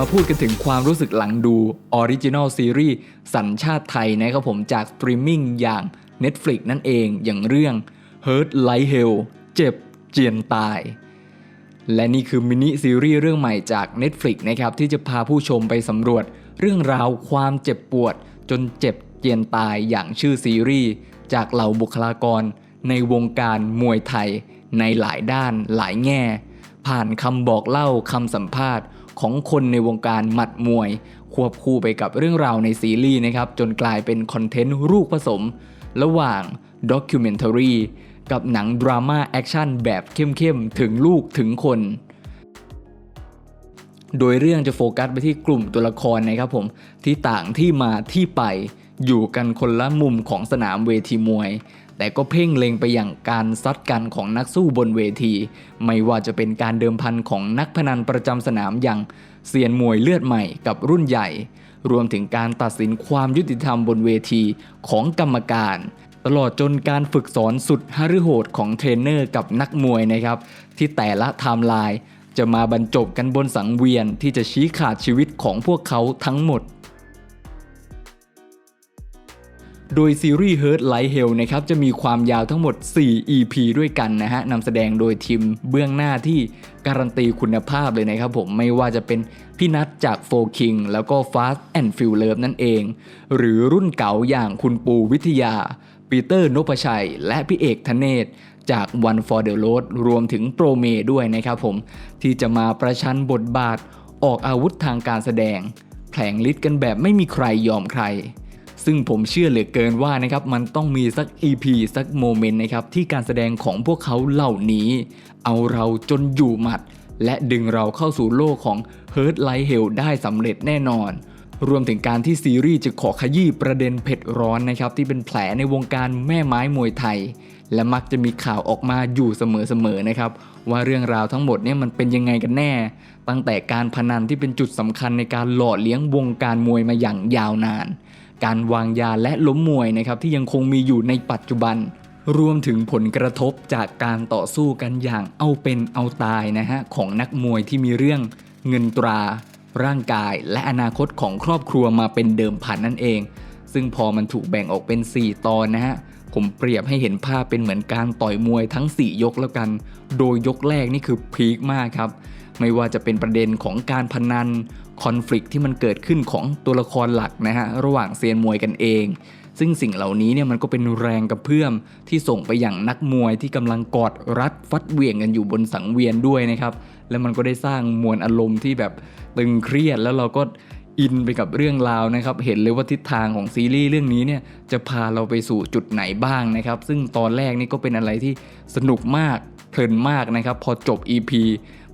มาพูดกันถึงความรู้สึกหลังดูออริจินอลซีรีส์สัญชาติไทยนะครับผมจากสตรีมมิ่งอย่าง Netflix นั่นเองอย่างเรื่อง Hurt Like Hell เจ็บเจียนตาย และนี่คือมินิซีรีส์เรื่องใหม่จาก Netflix นะครับที่จะพาผู้ชมไปสำรวจ เรื่องราวความเจ็บปวด จนเจ็บเจียนตายอย่างชื่อซีรีส์จากเหล่าบุคลากร ในวงการมวยไทย ในหลายด้านหลายแง่ ผ่านคำบอกเล่าคำสัมภาษณ์ ของคนในวงการหมัดมวย ควบคู่ไปกับเรื่องราวในซีรีส์นะครับจนกลายเป็นคอนเทนต์รูปผสม ระหว่างด็อกิวเมนทารีกับหนังดราม่าแอคชั่นแบบเข้มๆ ถึงลูกถึงคน โดยเรื่องจะโฟกัสไปที่กลุ่มตัวละครนะครับผมที่ต่างที่มาที่ไป อยู่กันคนละมุมของสนามเวทีมวย แต่ก็เพ่งเล็งไปอย่างการซัดกันของนักสู้บนเวที ไม่ว่าจะเป็นการเดิมพันของนักพนันประจำสนามอย่างเซียนมวยเลือดใหม่กับรุ่นใหญ่ รวมถึงการตัดสินความยุติธรรมบนเวทีของกรรมการ ตลอดจนการฝึกสอนสุดฮฤโหดของเทรนเนอร์กับนักมวยนะครับ ที่แต่ละไทม์ไลน์จะมาบรรจบกันบนสังเวียนที่จะชี้ขาดชีวิตของพวกเขาทั้งหมด โดยซีรีส์ Hurt Like Hell นะครับจะมีความยาวทั้งหมด 4 EP ด้วยกันนะฮะนำแสดงโดยทีมเบื้องหน้าที่การันตีคุณภาพเลยนะครับผมไม่ว่าจะเป็นพี่นัทจากโฟคิงแล้วก็ Fast and f u l o v e นั่นเอง หรือรุ่นเก่าอย่างคุณปูวิทยา ปีเตอร์นพชัย และพี่เอกธเนศจาก One for the Road รวมถึงโปรเมด้วยนะครับผม ที่จะมาประชันบทบาทออกอาวุธทางการแสดง แผลงฤทธิ์กันแบบไม่มีใครยอมใคร ซึ่งผมเชื่อเหลือเกินว่านะครับมันต้องมีสัก EP สักโมเมนต์นะครับที่การแสดงของพวกเขาเหล่านี้ เอาเราจนอยู่หมัด และดึงเราเข้าสู่โลกของ Hurt Like Hell ได้สำเร็จแน่นอน รวมถึงการที่ซีรีส์จะขอขยี้ประเด็นเผ็ดร้อนนะครับที่เป็นแผลในวงการแม่ไม้มวยไทย และมักจะมีข่าวออกมาอยู่เสมอๆนะครับว่าเรื่องราวทั้งหมดเนี่ยมันเป็นยังไงกันแน่ ตั้งแต่การพนันที่เป็นจุดสำคัญในการหล่อเลี้ยงวงการมวยมาอย่างยาวนาน การวางยาและล้มมวยนะครับที่ยังคงมีอยู่ในปัจจุบัน รวมถึงผลกระทบจากการต่อสู้กันอย่างเอาเป็นเอาตายนะฮะของนักมวยที่มีเรื่องเงินตรา ร่างกาย และอนาคตของครอบครัวมาเป็นเดิมพันนั่นเอง ซึ่งพอมันถูกแบ่งออกเป็น 4 ตอนนะฮะผมเปรียบให้เห็นภาพเป็นเหมือนการต่อยมวยทั้ง 4 ยกแล้วกัน โดยยกแรกนี่คือพีคมากครับ ไม่ว่าจะเป็นประเด็นของการพนันคอน FLICT ที่มันเกิดขึ้นของตัวละครหลักนะฮะระหว่างเซียนมวยกันเอง ซึ่งสิ่งเหล่านี้เนี่ยมันก็เป็นแรงกระเพื่อมที่ส่งไปอย่างนักมวยที่กำลังกอดรัดฟัดเหวี่ยงกันอยู่บนสังเวียนด้วยนะครับ แล้วมันก็ได้สร้างมวลอารมณ์ที่แบบตึงเครียดแล้วเราก็ อินไปกับเรื่องราวนะครับ เห็นเลยว่าทิศทางของซีรีส์เรื่องนี้เนี่ยจะพาเราไปสู่จุดไหนบ้างนะครับ ซึ่งตอนแรกนี่ก็เป็นอะไรที่สนุกมากเพลินมากนะครับ พอจบ EP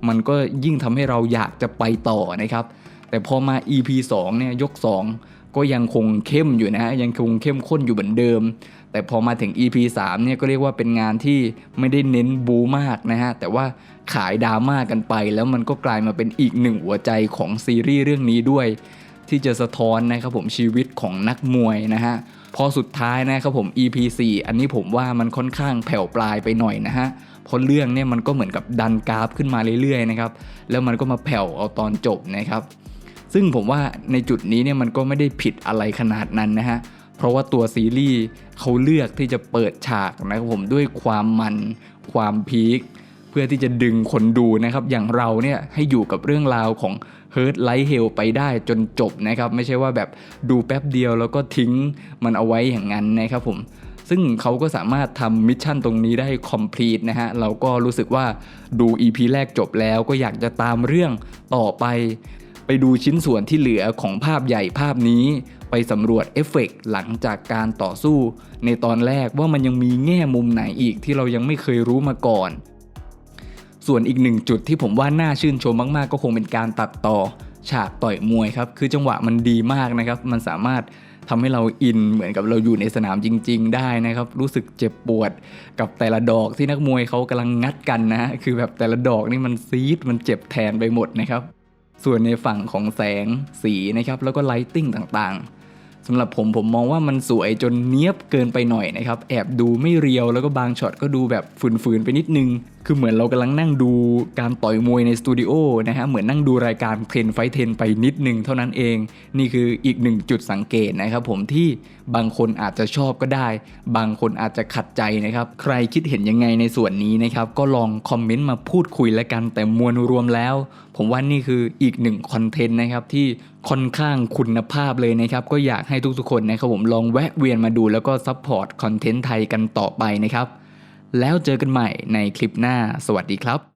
มันก็ยิ่งทำให้เราอยากจะไปต่อนะครับ แต่พอมา EP 2เนี่ยยก 2 ก็ยังคงเข้มอยู่นะฮะยังคงเข้มข้นอยู่เหมือนเดิม แต่พอมาถึง EP 3เนี่ยก็เรียกว่าเป็นงานที่ไม่ได้เน้นบูมากนะฮะ แต่ว่าขายดราม่ากันไป แล้วมันก็กลายมาเป็นอีกหนึ่งหัวใจของซีรีส์เรื่องนี้ด้วย ที่จะสะท้อนนะครับผมชีวิตของนักมวยนะฮะ พอสุดท้ายนะครับผม EP 4อันนี้ผมว่ามันค่อนข้างแผ่วปลายไปหน่อยนะฮะเพราะเรื่องเนี่ยมันก็เหมือนกับดันกราฟขึ้นมาเรื่อยๆนะครับแล้วมันก็มาแผ่วเอาตอนจบนะครับซึ่งผมว่าในจุดนี้เนี่ยมันก็ไม่ได้ผิดอะไรขนาดนั้นนะฮะ เพราะว่าตัวซีรีส์เขาเลือกที่จะเปิดฉากนะครับผมด้วยความมันความพีคเพื่อที่จะดึงคนดูนะครับอย่างเราเนี่ยให้อยู่กับเรื่องราวของ Hurt Like Hell ไปได้จนจบนะครับไม่ใช่ว่าแบบดูแป๊บเดียวแล้วก็ทิ้งมันเอาไว้อย่างนั้นนะครับผมซึ่งเขาก็สามารถทำมิชชั่นตรงนี้ได้ complete นะฮะ เราก็รู้สึกว่าดู EP แรกจบแล้วก็อยากจะตามเรื่องต่อไป ไปดูชิ้นส่วนที่เหลือของภาพใหญ่ภาพนี้ ไปสำรวจเอฟเฟกต์หลังจากการต่อสู้ ในตอนแรกว่ามันยังมีแง่มุมไหนอีกที่เรายังไม่เคยรู้มาก่อน ส่วนอีกหนึ่งจุดที่ผมว่าน่าชื่นชมมากๆ ก็คงเป็นการตัดต่อ ฉากต่อยมวยครับ คือจังหวะมันดีมากนะครับ มันสามารถทำให้เราอินเหมือนกับเราอยู่ในสนามจริง ๆ ได้นะครับ รู้สึกเจ็บปวดกับแต่ละดอกที่นักมวยเขากำลังงัดกันนะฮะคือแบบแต่ละดอกนี่มันซีดมันเจ็บแทนไปหมดนะครับ ส่วนในฝั่งของแสงสีนะครับแล้วก็ไลติ้งต่าง สำหรับผมผมมองว่ามันสวยจนเนี้ยบเกินไปหน่อยนะครับ แอบดูไม่เรียวแล้วก็บางช็อตก็ดูแบบฝืนๆไปนิดนึง คือเหมือนเรากำลังนั่งดูการต่อยมวยในสตูดิโอนะฮะเหมือนนั่งดูรายการเทรนไฟเทนไปนิดนึงเท่านั้นเอง นี่คืออีกหนึ่งจุดสังเกตนะครับผมที่บางคนอาจจะชอบก็ได้ บางคนอาจจะขัดใจนะครับ ใครคิดเห็นยังไงในส่วนนี้นะครับก็ลองคอมเมนต์มาพูดคุยแล้วกันแต่มวลรวมแล้ว ผมว่านี่คืออีกหนึ่งคอนเทนต์นะครับที่ ค่อนข้างคุณภาพเลยนะครับ ก็อยากให้ทุกๆคนนะครับผมลองแวะเวียนมาดูแล้วก็ซัพพอร์ตคอนเทนต์ไทยกันต่อไปนะครับ แล้วเจอกันใหม่ในคลิปหน้า สวัสดีครับ